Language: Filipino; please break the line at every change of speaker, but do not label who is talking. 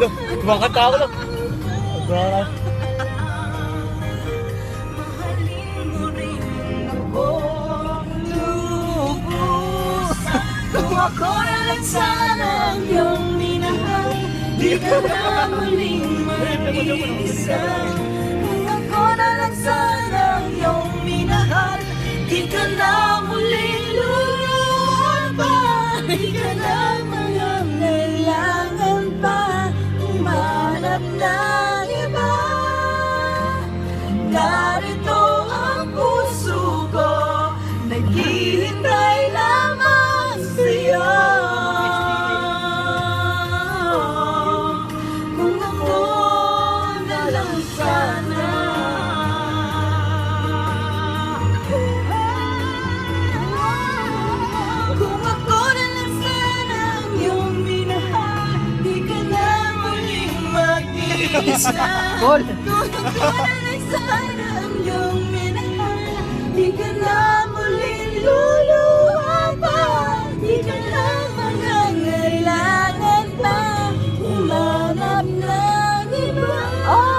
Lang.
Rin ako lubos Kung ako na lang sana ang iyong minahal Di ka na muling mag-iisa Kung ako na lang sana ang iyong minahal Di ka na muling luluhan pa Di ka na Umanap ng iba Narito ang Gol! Di ka na muling luluha pa. Di ka na mangangailangan pa. Umanap ng iba. Oh!